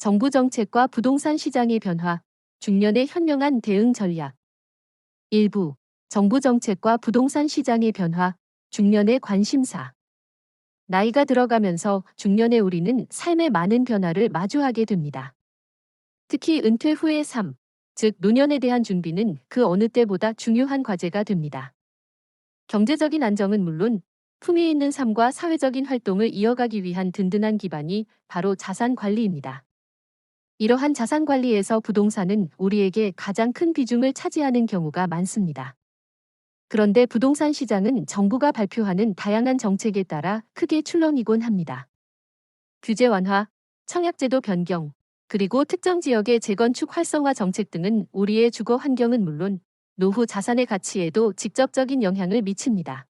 정부 정책과 부동산 시장의 변화, 중년의 현명한 대응 전략. 일부 정부 정책과 부동산 시장의 변화, 중년의 관심사. 나이가 들어가면서 중년의 우리는 삶의 많은 변화를 마주하게 됩니다. 특히 은퇴 후의 삶, 즉 노년에 대한 준비는 그 어느 때보다 중요한 과제가 됩니다. 경제적인 안정은 물론 품위 있는 삶과 사회적인 활동을 이어가기 위한 든든한 기반이 바로 자산 관리입니다. 이러한 자산 관리에서 부동산은 우리에게 가장 큰 비중을 차지하는 경우가 많습니다. 그런데 부동산 시장은 정부가 발표하는 다양한 정책에 따라 크게 출렁이곤 합니다. 규제 완화, 청약제도 변경, 그리고 특정 지역의 재건축 활성화 정책 등은 우리의 주거 환경은 물론 노후 자산의 가치에도 직접적인 영향을 미칩니다.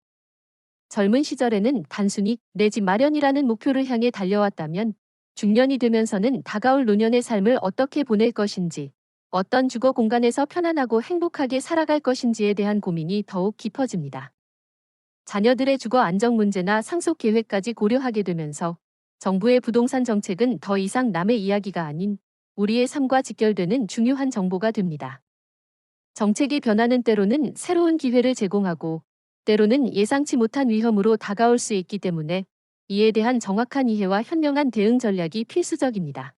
젊은 시절에는 단순히 내 집 마련이라는 목표를 향해 달려왔다면 중년이 되면서는 다가올 노년의 삶을 어떻게 보낼 것인지, 어떤 주거 공간에서 편안하고 행복하게 살아갈 것인지에 대한 고민이 더욱 깊어집니다. 자녀들의 주거 안정 문제나 상속 계획까지 고려하게 되면서 정부의 부동산 정책은 더 이상 남의 이야기가 아닌 우리의 삶과 직결되는 중요한 정보가 됩니다. 정책의 변화는 때로는 새로운 기회를 제공하고 때로는 예상치 못한 위험으로 다가올 수 있기 때문에 이에 대한 정확한 이해와 현명한 대응 전략이 필수적입니다.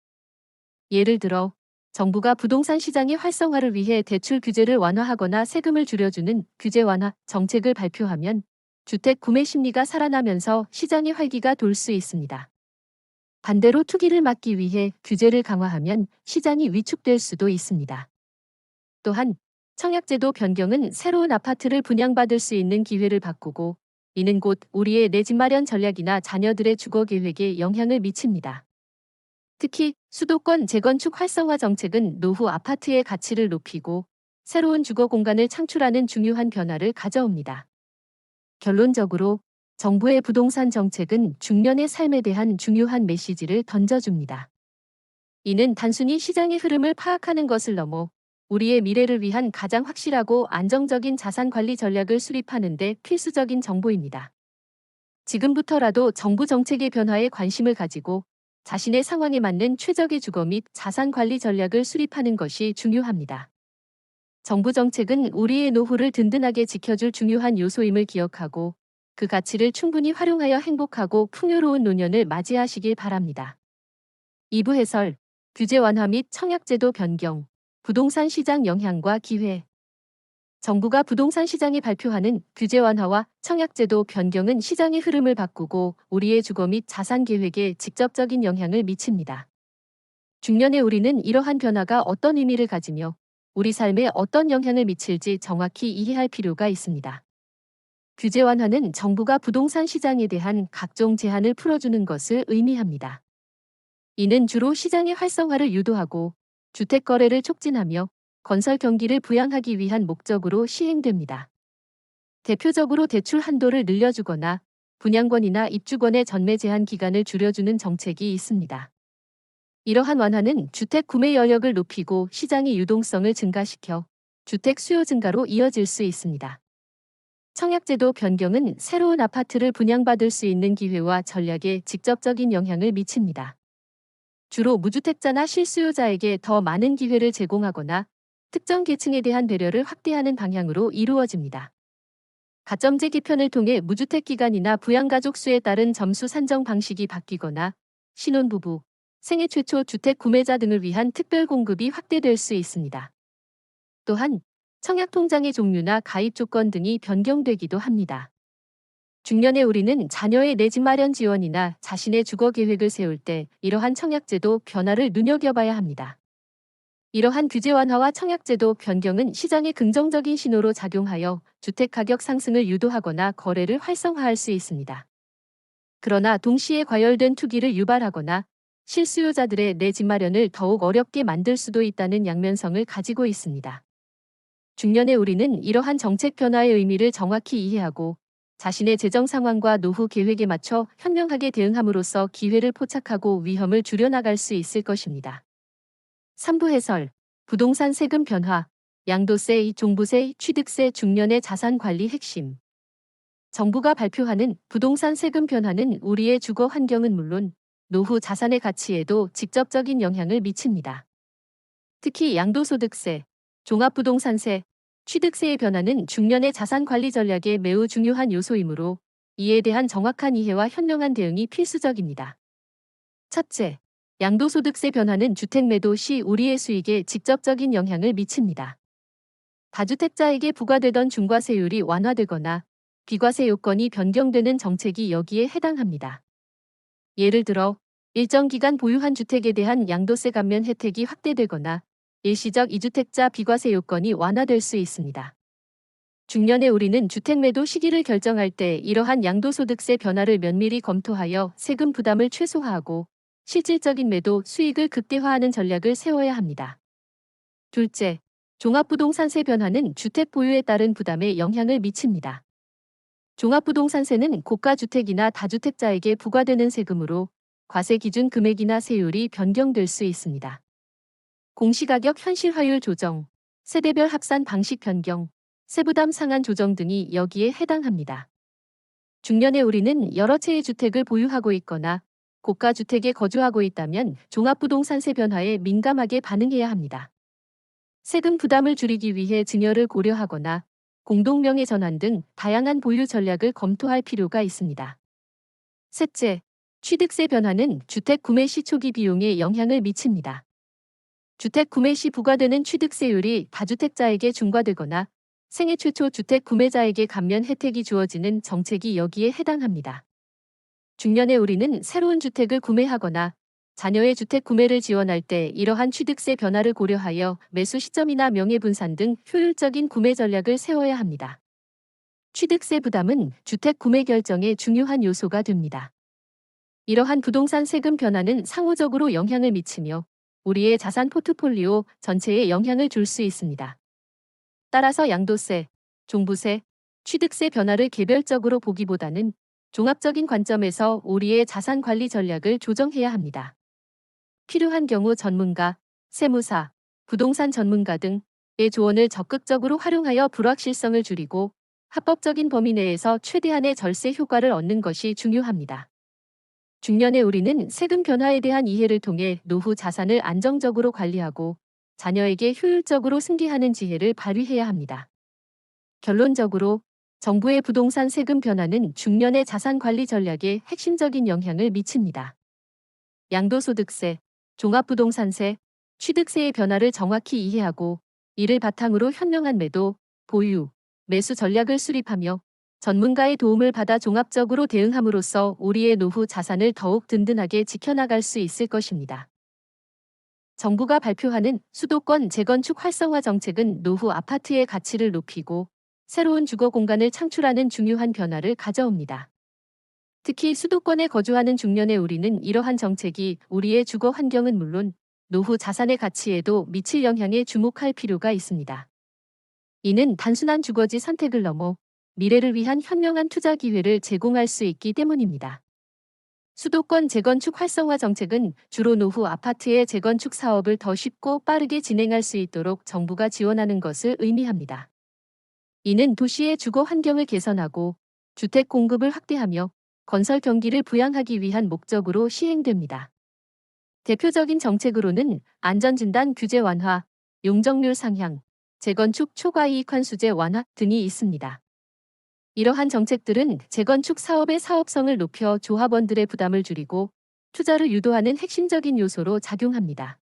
예를 들어 정부가 부동산 시장의 활성화를 위해 대출 규제를 완화하거나 세금을 줄여주는 규제 완화 정책을 발표하면 주택 구매 심리가 살아나면서 시장의 활기가 돌 수 있습니다. 반대로 투기를 막기 위해 규제를 강화하면 시장이 위축될 수도 있습니다. 또한 청약제도 변경은 새로운 아파트를 분양받을 수 있는 기회를 바꾸고 이는 곧 우리의 내 집 마련 전략이나 자녀들의 주거 계획에 영향을 미칩니다. 특히 수도권 재건축 활성화 정책은 노후 아파트의 가치를 높이고 새로운 주거 공간을 창출하는 중요한 변화를 가져옵니다. 결론적으로 정부의 부동산 정책은 중년의 삶에 대한 중요한 메시지를 던져줍니다. 이는 단순히 시장의 흐름을 파악하는 것을 넘어 우리의 미래를 위한 가장 확실하고 안정적인 자산 관리 전략을 수립하는 데 필수적인 정보입니다. 지금부터라도 정부 정책의 변화에 관심을 가지고 자신의 상황에 맞는 최적의 주거 및 자산 관리 전략을 수립하는 것이 중요합니다. 정부 정책은 우리의 노후를 든든하게 지켜줄 중요한 요소임을 기억하고 그 가치를 충분히 활용하여 행복하고 풍요로운 노년을 맞이하시길 바랍니다. 2부 해설, 규제 완화 및 청약제도 변경, 부동산 시장 영향과 기회. 정부가 부동산 시장에 발표하는 규제 완화와 청약제도 변경은 시장의 흐름을 바꾸고 우리의 주거 및 자산 계획에 직접적인 영향을 미칩니다. 중년의 우리는 이러한 변화가 어떤 의미를 가지며 우리 삶에 어떤 영향을 미칠지 정확히 이해할 필요가 있습니다. 규제 완화는 정부가 부동산 시장에 대한 각종 제한을 풀어주는 것을 의미합니다. 이는 주로 시장의 활성화를 유도하고 주택 거래를 촉진하며 건설 경기를 부양하기 위한 목적으로 시행됩니다. 대표적으로 대출 한도를 늘려주거나 분양권이나 입주권의 전매 제한 기간을 줄여주는 정책이 있습니다. 이러한 완화는 주택 구매 여력을 높이고 시장의 유동성을 증가시켜 주택 수요 증가로 이어질 수 있습니다. 청약제도 변경은 새로운 아파트를 분양받을 수 있는 기회와 전략에 직접적인 영향을 미칩니다. 주로 무주택자나 실수요자에게 더 많은 기회를 제공하거나 특정 계층에 대한 배려를 확대하는 방향으로 이루어집니다. 가점제 개편을 통해 무주택 기간이나 부양가족 수에 따른 점수 산정 방식이 바뀌거나 신혼부부, 생애 최초 주택 구매자 등을 위한 특별 공급이 확대될 수 있습니다. 또한 청약 통장의 종류나 가입 조건 등이 변경되기도 합니다. 중년의 우리는 자녀의 내 집 마련 지원이나 자신의 주거 계획을 세울 때 이러한 청약제도 변화를 눈여겨봐야 합니다. 이러한 규제 완화와 청약제도 변경은 시장의 긍정적인 신호로 작용하여 주택 가격 상승을 유도하거나 거래를 활성화할 수 있습니다. 그러나 동시에 과열된 투기를 유발하거나 실수요자들의 내 집 마련을 더욱 어렵게 만들 수도 있다는 양면성을 가지고 있습니다. 중년의 우리는 이러한 정책 변화의 의미를 정확히 이해하고 자신의 재정 상황과 노후 계획에 맞춰 현명하게 대응함으로써 기회를 포착하고 위험을 줄여나갈 수 있을 것입니다. 3부 해설, 부동산 세금 변화, 양도세, 종부세, 취득세, 중년의 자산 관리 핵심. 정부가 발표하는 부동산 세금 변화는 우리의 주거 환경은 물론 노후 자산의 가치에도 직접적인 영향을 미칩니다. 특히 양도소득세, 종합부동산세, 취득세의 변화는 중년의 자산 관리 전략에 매우 중요한 요소이므로 이에 대한 정확한 이해와 현명한 대응이 필수적입니다. 첫째, 양도소득세 변화는 주택 매도 시 우리의 수익에 직접적인 영향을 미칩니다. 다주택자에게 부과되던 중과세율이 완화되거나 비과세 요건이 변경되는 정책이 여기에 해당합니다. 예를 들어 일정 기간 보유한 주택에 대한 양도세 감면 혜택이 확대되거나 일시적 이주택자 비과세 요건이 완화될 수 있습니다. 중년에 우리는 주택 매도 시기를 결정할 때 이러한 양도소득세 변화를 면밀히 검토하여 세금 부담을 최소화하고 실질적인 매도 수익을 극대화하는 전략을 세워야 합니다. 둘째, 종합부동산세 변화는 주택 보유에 따른 부담에 영향을 미칩니다. 종합부동산세는 고가주택이나 다주택자에게 부과되는 세금으로 과세 기준 금액이나 세율이 변경될 수 있습니다. 공시가격 현실화율 조정, 세대별 합산 방식 변경, 세부담 상한 조정 등이 여기에 해당합니다. 중년에 우리는 여러 채의 주택을 보유하고 있거나 고가 주택에 거주하고 있다면 종합부동산세 변화에 민감하게 반응해야 합니다. 세금 부담을 줄이기 위해 증여를 고려하거나 공동명의 전환 등 다양한 보유 전략을 검토할 필요가 있습니다. 셋째, 취득세 변화는 주택 구매 시 초기 비용에 영향을 미칩니다. 주택 구매 시 부과되는 취득세율이 다주택자에게 중과되거나 생애 최초 주택 구매자에게 감면 혜택이 주어지는 정책이 여기에 해당합니다. 중년에 우리는 새로운 주택을 구매하거나 자녀의 주택 구매를 지원할 때 이러한 취득세 변화를 고려하여 매수 시점이나 명예분산 등 효율적인 구매 전략을 세워야 합니다. 취득세 부담은 주택 구매 결정의 중요한 요소가 됩니다. 이러한 부동산 세금 변화는 상호적으로 영향을 미치며 우리의 자산 포트폴리오 전체에 영향을 줄 수 있습니다. 따라서 양도세, 종부세, 취득세 변화를 개별적으로 보기보다는 종합적인 관점에서 우리의 자산 관리 전략을 조정해야 합니다. 필요한 경우 전문가, 세무사, 부동산 전문가 등의 조언을 적극적으로 활용하여 불확실성을 줄이고 합법적인 범위 내에서 최대한의 절세 효과를 얻는 것이 중요합니다. 중년의 우리는 세금 변화에 대한 이해를 통해 노후 자산을 안정적으로 관리하고 자녀에게 효율적으로 승계하는 지혜를 발휘해야 합니다. 결론적으로 정부의 부동산 세금 변화는 중년의 자산 관리 전략에 핵심적인 영향을 미칩니다. 양도소득세, 종합부동산세, 취득세의 변화를 정확히 이해하고 이를 바탕으로 현명한 매도, 보유, 매수 전략을 수립하며 전문가의 도움을 받아 종합적으로 대응함으로써 우리의 노후 자산을 더욱 든든하게 지켜나갈 수 있을 것입니다. 정부가 발표하는 수도권 재건축 활성화 정책은 노후 아파트의 가치를 높이고 새로운 주거 공간을 창출하는 중요한 변화를 가져옵니다. 특히 수도권에 거주하는 중년의 우리는 이러한 정책이 우리의 주거 환경은 물론 노후 자산의 가치에도 미칠 영향에 주목할 필요가 있습니다. 이는 단순한 주거지 선택을 넘어 미래를 위한 현명한 투자 기회를 제공할 수 있기 때문입니다. 수도권 재건축 활성화 정책은 주로 노후 아파트의 재건축 사업을 더 쉽고 빠르게 진행할 수 있도록 정부가 지원하는 것을 의미합니다. 이는 도시의 주거 환경을 개선하고 주택 공급을 확대하며 건설 경기를 부양하기 위한 목적으로 시행됩니다. 대표적인 정책으로는 안전진단 규제 완화, 용적률 상향, 재건축 초과이익 환수제 완화 등이 있습니다. 이러한 정책들은 재건축 사업의 사업성을 높여 조합원들의 부담을 줄이고 투자를 유도하는 핵심적인 요소로 작용합니다.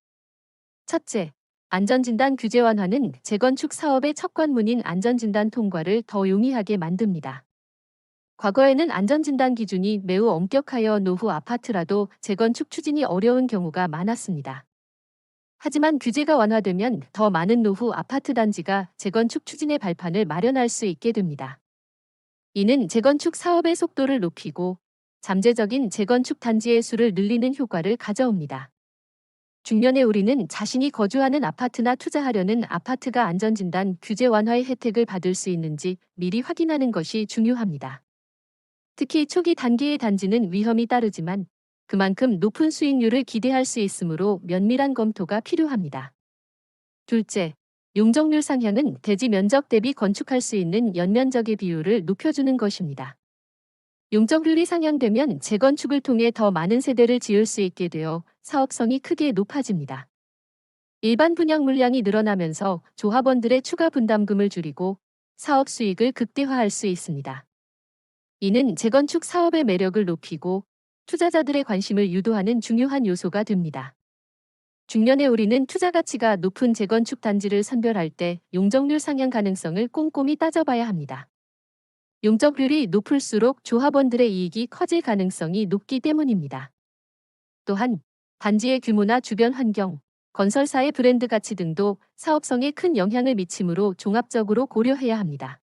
첫째, 안전진단 규제 완화는 재건축 사업의 첫 관문인 안전진단 통과를 더 용이하게 만듭니다. 과거에는 안전진단 기준이 매우 엄격하여 노후 아파트라도 재건축 추진이 어려운 경우가 많았습니다. 하지만 규제가 완화되면 더 많은 노후 아파트 단지가 재건축 추진의 발판을 마련할 수 있게 됩니다. 이는 재건축 사업의 속도를 높이고 잠재적인 재건축 단지의 수를 늘리는 효과를 가져옵니다. 중년의 우리는 자신이 거주하는 아파트나 투자하려는 아파트가 안전진단 규제 완화의 혜택을 받을 수 있는지 미리 확인하는 것이 중요합니다. 특히 초기 단계의 단지는 위험이 따르지만 그만큼 높은 수익률을 기대할 수 있으므로 면밀한 검토가 필요합니다. 둘째, 용적률 상향은 대지 면적 대비 건축할 수 있는 연면적의 비율을 높여주는 것입니다. 용적률이 상향되면 재건축을 통해 더 많은 세대를 지을 수 있게 되어 사업성이 크게 높아집니다. 일반 분양 물량이 늘어나면서 조합원들의 추가 분담금을 줄이고 사업 수익을 극대화할 수 있습니다. 이는 재건축 사업의 매력을 높이고 투자자들의 관심을 유도하는 중요한 요소가 됩니다. 중년에 우리는 투자 가치가 높은 재건축 단지를 선별할 때 용적률 상향 가능성을 꼼꼼히 따져봐야 합니다. 용적률이 높을수록 조합원들의 이익이 커질 가능성이 높기 때문입니다. 또한 단지의 규모나 주변 환경, 건설사의 브랜드 가치 등도 사업성에 큰 영향을 미치므로 종합적으로 고려해야 합니다.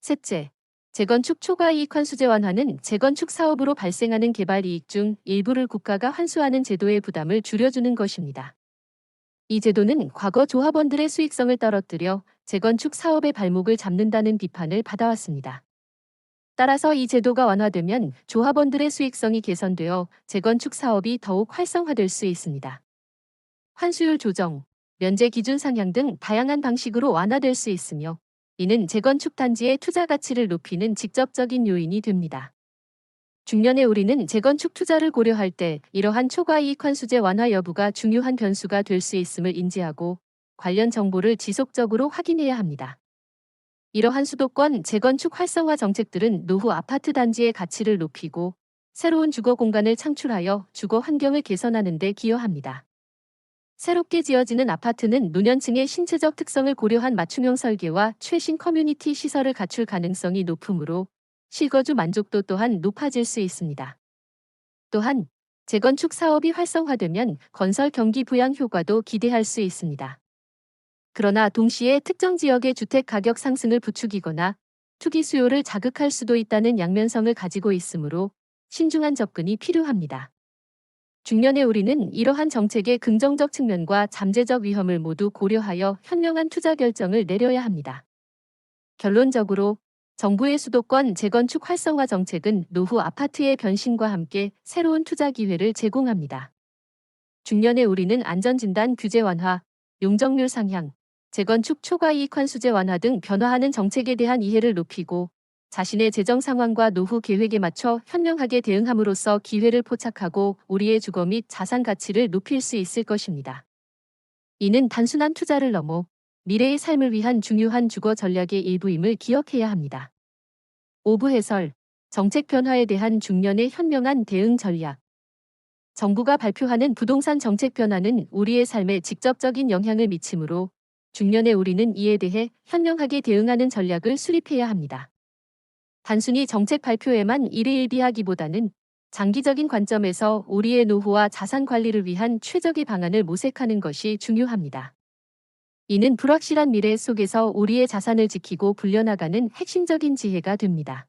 셋째, 재건축 초과 이익 환수제 완화는 재건축 사업으로 발생하는 개발 이익 중 일부를 국가가 환수하는 제도의 부담을 줄여주는 것입니다. 이 제도는 과거 조합원들의 수익성을 떨어뜨려 재건축 사업의 발목을 잡는다는 비판을 받아왔습니다. 따라서 이 제도가 완화되면 조합원들의 수익성이 개선되어 재건축 사업이 더욱 활성화될 수 있습니다. 환수율 조정, 면제 기준 상향 등 다양한 방식으로 완화될 수 있으며 이는 재건축 단지의 투자 가치를 높이는 직접적인 요인이 됩니다. 중년에 우리는 재건축 투자를 고려할 때 이러한 초과이익 환수제 완화 여부가 중요한 변수가 될 수 있음을 인지하고 관련 정보를 지속적으로 확인해야 합니다. 이러한 수도권 재건축 활성화 정책들은 노후 아파트 단지의 가치를 높이고 새로운 주거 공간을 창출하여 주거 환경을 개선하는 데 기여합니다. 새롭게 지어지는 아파트는 노년층의 신체적 특성을 고려한 맞춤형 설계와 최신 커뮤니티 시설을 갖출 가능성이 높으므로 실거주 만족도 또한 높아질 수 있습니다. 또한 재건축 사업이 활성화되면 건설 경기 부양 효과도 기대할 수 있습니다. 그러나 동시에 특정 지역의 주택 가격 상승을 부추기거나 투기 수요를 자극할 수도 있다는 양면성을 가지고 있으므로 신중한 접근이 필요합니다. 중년의 우리는 이러한 정책의 긍정적 측면과 잠재적 위험을 모두 고려하여 현명한 투자 결정을 내려야 합니다. 결론적으로 정부의 수도권 재건축 활성화 정책은 노후 아파트의 변신과 함께 새로운 투자 기회를 제공합니다. 중년의 우리는 안전진단 규제 완화, 용적률 상향, 재건축 초과 이익 환수제 완화 등 변화하는 정책에 대한 이해를 높이고 자신의 재정 상황과 노후 계획에 맞춰 현명하게 대응함으로써 기회를 포착하고 우리의 주거 및 자산 가치를 높일 수 있을 것입니다. 이는 단순한 투자를 넘어 미래의 삶을 위한 중요한 주거 전략의 일부임을 기억해야 합니다. 오부 해설, 정책 변화에 대한 중년의 현명한 대응 전략. 정부가 발표하는 부동산 정책 변화는 우리의 삶에 직접적인 영향을 미치므로 중년의 우리는 이에 대해 현명하게 대응하는 전략을 수립해야 합니다. 단순히 정책 발표에만 일희일비하기보다는 장기적인 관점에서 우리의 노후와 자산 관리를 위한 최적의 방안을 모색하는 것이 중요합니다. 이는 불확실한 미래 속에서 우리의 자산을 지키고 불려나가는 핵심적인 지혜가 됩니다.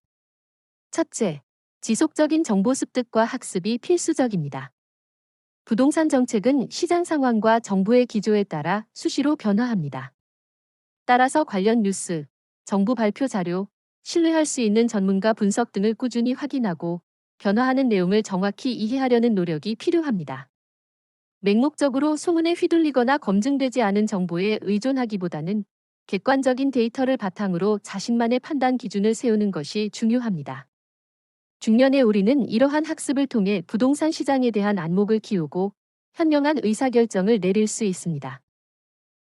첫째, 지속적인 정보 습득과 학습이 필수적입니다. 부동산 정책은 시장 상황과 정부의 기조에 따라 수시로 변화합니다. 따라서 관련 뉴스, 정부 발표 자료, 신뢰할 수 있는 전문가 분석 등을 꾸준히 확인하고 변화하는 내용을 정확히 이해하려는 노력이 필요합니다. 맹목적으로 소문에 휘둘리거나 검증되지 않은 정보에 의존하기보다는 객관적인 데이터를 바탕으로 자신만의 판단 기준을 세우는 것이 중요합니다. 중년의 우리는 이러한 학습을 통해 부동산 시장에 대한 안목을 키우고 현명한 의사결정을 내릴 수 있습니다.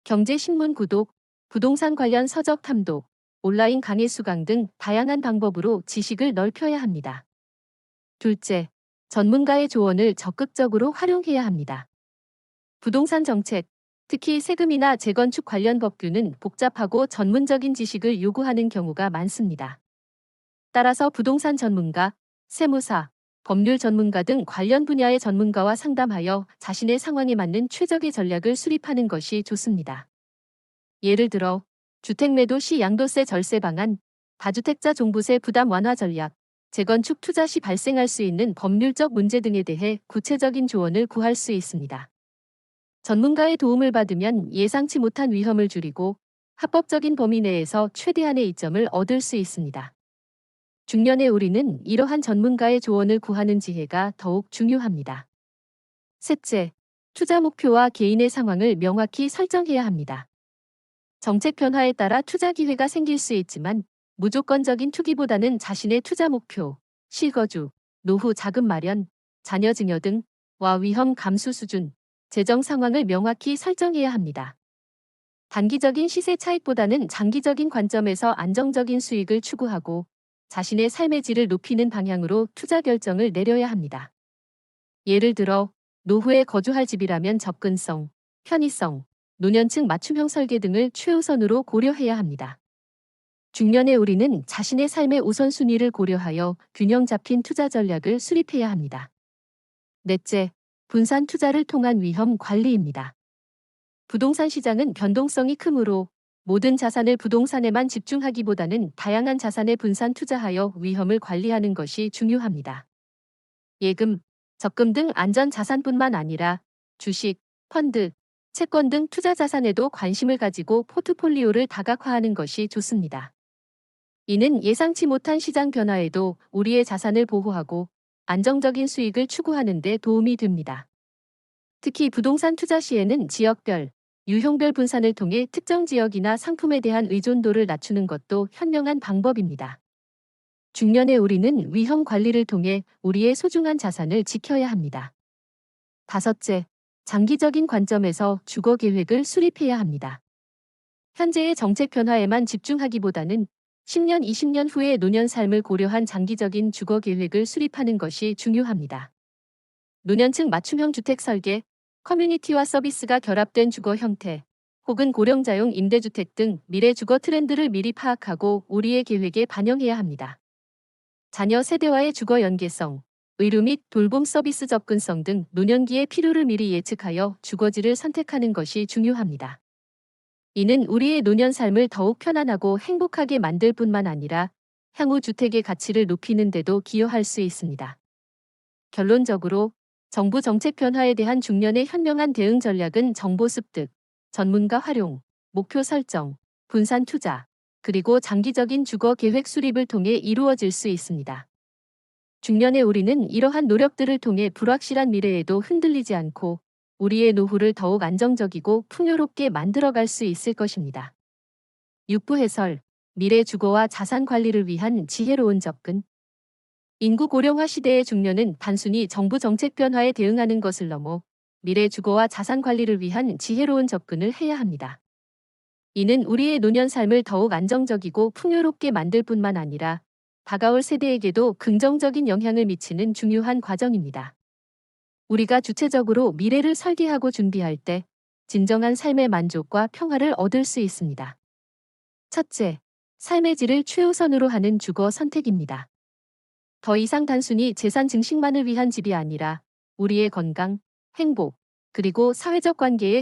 경제신문 구독, 부동산 관련 서적 탐독, 온라인 강의 수강 등 다양한 방법으로 지식을 넓혀야 합니다. 둘째, 전문가의 조언을 적극적으로 활용해야 합니다. 부동산 정책, 특히 세금이나 재건축 관련 법규는 복잡하고 전문적인 지식을 요구하는 경우가 많습니다. 따라서 부동산 전문가, 세무사, 법률 전문가 등 관련 분야의 전문가와 상담하여 자신의 상황에 맞는 최적의 전략을 수립하는 것이 좋습니다. 예를 들어 주택 매도 시 양도세 절세 방안, 다주택자 종부세 부담 완화 전략, 재건축 투자 시 발생할 수 있는 법률적 문제 등에 대해 구체적인 조언을 구할 수 있습니다. 전문가의 도움을 받으면 예상치 못한 위험을 줄이고 합법적인 범위 내에서 최대한의 이점을 얻을 수 있습니다. 중년의 우리는 이러한 전문가의 조언을 구하는 지혜가 더욱 중요합니다. 셋째, 투자 목표와 개인의 상황을 명확히 설정해야 합니다. 정책 변화에 따라 투자 기회가 생길 수 있지만 무조건적인 투기보다는 자신의 투자 목표, 실거주, 노후 자금 마련, 자녀 증여 등와 위험 감수 수준, 재정 상황을 명확히 설정해야 합니다. 단기적인 시세 차익보다는 장기적인 관점에서 안정적인 수익을 추구하고 자신의 삶의 질을 높이는 방향으로 투자 결정을 내려야 합니다. 예를 들어 노후에 거주할 집이라면 접근성, 편의성, 노년층 맞춤형 설계 등을 최우선으로 고려해야 합니다. 중년의 우리는 자신의 삶의 우선순위를 고려하여 균형 잡힌 투자 전략을 수립해야 합니다. 넷째, 분산 투자를 통한 위험 관리입니다. 부동산 시장은 변동성이 크므로 모든 자산을 부동산에만 집중하기보다는 다양한 자산에 분산 투자하여 위험을 관리하는 것이 중요합니다. 예금, 적금 등 안전 자산뿐만 아니라 주식, 펀드, 채권 등 투자 자산에도 관심을 가지고 포트폴리오를 다각화하는 것이 좋습니다. 이는 예상치 못한 시장 변화에도 우리의 자산을 보호하고 안정적인 수익을 추구하는 데 도움이 됩니다. 특히 부동산 투자 시에는 지역별, 유형별 분산을 통해 특정 지역이나 상품에 대한 의존도를 낮추는 것도 현명한 방법입니다. 중년의 우리는 위험 관리를 통해 우리의 소중한 자산을 지켜야 합니다. 다섯째, 장기적인 관점에서 주거 계획을 수립해야 합니다. 현재의 정책 변화에만 집중하기보다는 10년, 20년 후의 노년 삶을 고려한 장기적인 주거 계획을 수립하는 것이 중요합니다. 노년층 맞춤형 주택 설계, 커뮤니티와 서비스가 결합된 주거 형태, 혹은 고령자용 임대주택 등 미래 주거 트렌드를 미리 파악하고 우리의 계획에 반영해야 합니다. 자녀 세대와의 주거 연계성, 의료 및 돌봄 서비스 접근성 등 노년기의 필요를 미리 예측하여 주거지를 선택하는 것이 중요합니다. 이는 우리의 노년 삶을 더욱 편안하고 행복하게 만들 뿐만 아니라 향후 주택의 가치를 높이는 데도 기여할 수 있습니다. 결론적으로 정부 정책 변화에 대한 중년의 현명한 대응 전략은 정보 습득, 전문가 활용, 목표 설정, 분산 투자, 그리고 장기적인 주거 계획 수립을 통해 이루어질 수 있습니다. 중년의 우리는 이러한 노력들을 통해 불확실한 미래에도 흔들리지 않고 우리의 노후를 더욱 안정적이고 풍요롭게 만들어갈 수 있을 것입니다. 6부 해설, 미래 주거와 자산 관리를 위한 지혜로운 접근, 인구 고령화 시대의 중년은 단순히 정부 정책 변화에 대응하는 것을 넘어 미래 주거와 자산 관리를 위한 지혜로운 접근을 해야 합니다. 이는 우리의 노년 삶을 더욱 안정적이고 풍요롭게 만들 뿐만 아니라 다가올 세대에게도 긍정적인 영향을 미치는 중요한 과정입니다. 우리가 주체적으로 미래를 설계하고 준비할 때 진정한 삶의 만족과 평화를 얻을 수 있습니다. 첫째, 삶의 질을 최우선으로 하는 주거 선택입니다. 더 이상 단순히 재산 증식만을 위한 집이 아니라 우리의 건강, 행복, 그리고 사회적 관계에